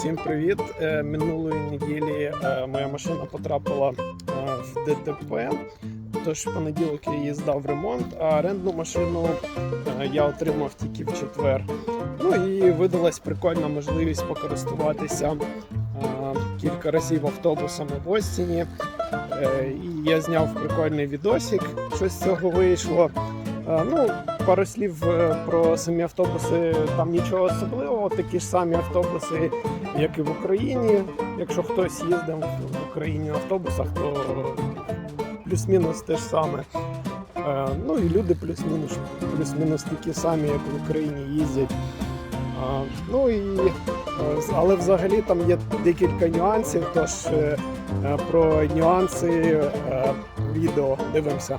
Всім привіт! Е, Минулої неділі е, моя машина потрапила е, в ДТП. Тож в понеділок я її здав в ремонт, а орендну машину я отримав тільки в четвер. Ну і видалась прикольна можливість покористуватися кілька разів автобусами в Остіні. І я зняв прикольний відосик, що з цього вийшло. Ну, пару слів е, про самі автобуси. Там нічого особливого, такі ж самі автобуси, як і в Україні. Якщо хтось їздив в Україні на автобусах, то плюс-мінус те ж саме. Е, Ну і люди плюс-мінус, плюс-мінус такі самі, як в Україні їздять. Ну і е, але взагалі там є декілька нюансів. Тож про нюанси відео дивимося.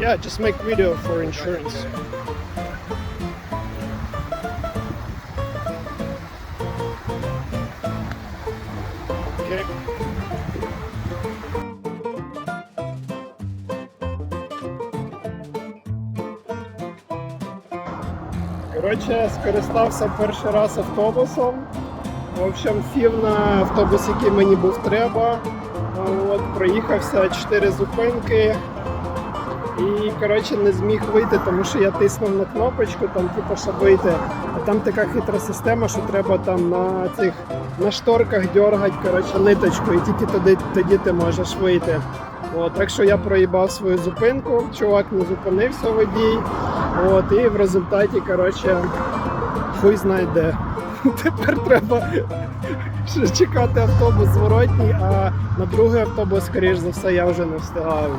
Yeah, just make video for insurance. Коротше, скористався перший раз автобусом. В общем, сів на автобус, який мені був треба. От, проїхався 4 зупинки. І коротше не зміг вийти, тому що я тиснув на кнопочку, там типу, щоб вийти. А там така хитра система, що треба там на цих на шторках дергати коротше, ниточку, і тільки тоді, тоді ти можеш вийти. От, так що я проїбав свою зупинку, чувак не зупинився водій. От, і в результаті, коротше, хуй знає де. Тепер треба чекати автобус зворотній, а на другий автобус, скоріш за все, я вже не встигаю.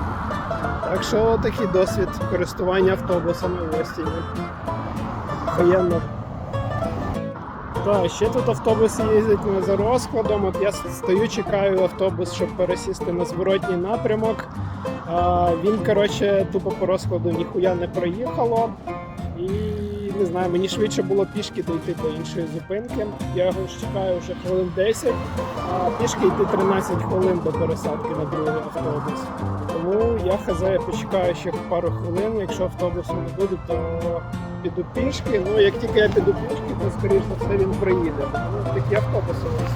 Так що такий досвід користування автобусами в Остіні. Охуєнно. Так, ще тут автобуси їздять за розкладом. От я стою, чекаю автобус, щоб пересісти на зворотній напрямок. А, він, коротше, тупо по розкладу ніхуя не проїхало. І не знаю, мені швидше було пішки дійти до іншої зупинки. Я його чекаю вже хвилин 10, а пішки йти 13 хвилин до пересадки на другий автобус. Я хз, я почекаю ще пару хвилин. Якщо автобусу не буде, то піду пішки. Ну як тільки я піду пішки, то скоріш за все він приїде. Ну, такі автобуси у нас.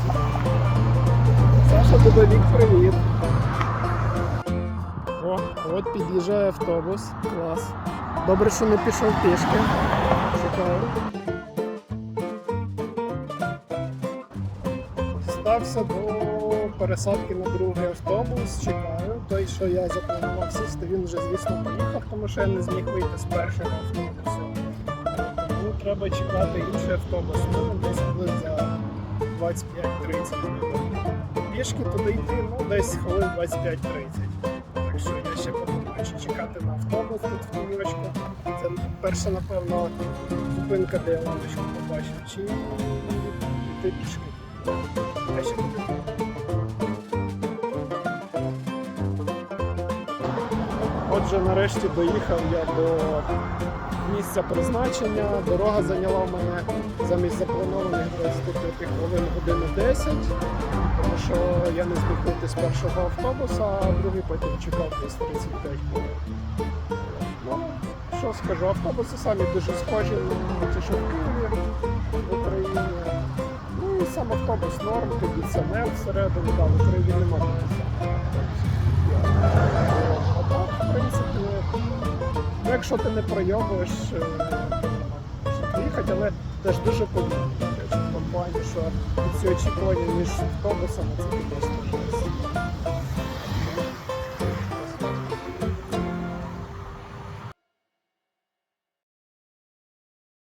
Саша Дубовік, привіт. О, от під'їжджає автобус. Клас. Добре, що не пішов пішки. Чекаю. Стався до пересадки на другий автобус. Чекаю. Той, що я запланував сісти, він вже, звісно, поїхав, тому що я не зміг вийти з першого автобусу. Тому треба чекати інший автобус. Ну, десь за 25-30 Пішки туди йти, ну десь хвилин 25-30. Так що я ще подумаю, чи чекати на автобус тут в Нью-Йорку. Це перша, напевно, зупинка, де я лампочку побачив, чи йти пішки. Ще Отже, нарешті доїхав я до місця призначення. Дорога зайняла в мене замість запланованих 25 хвилин годину 10, тому що я не зміг вийти з першого автобуса, а другий потім чекав десь 35 хвилин. Ну, що скажу, автобуси самі дуже схожі ті, що в Києві, в Україні. Ну і сам автобус норм, кондиціонер всередині, да, в Україні немає так, в принципі, ну, якщо ти не пройобуєш, щоб то поїхати, але теж дуже повільно. Плані, що ці очікування між автобусами це просто.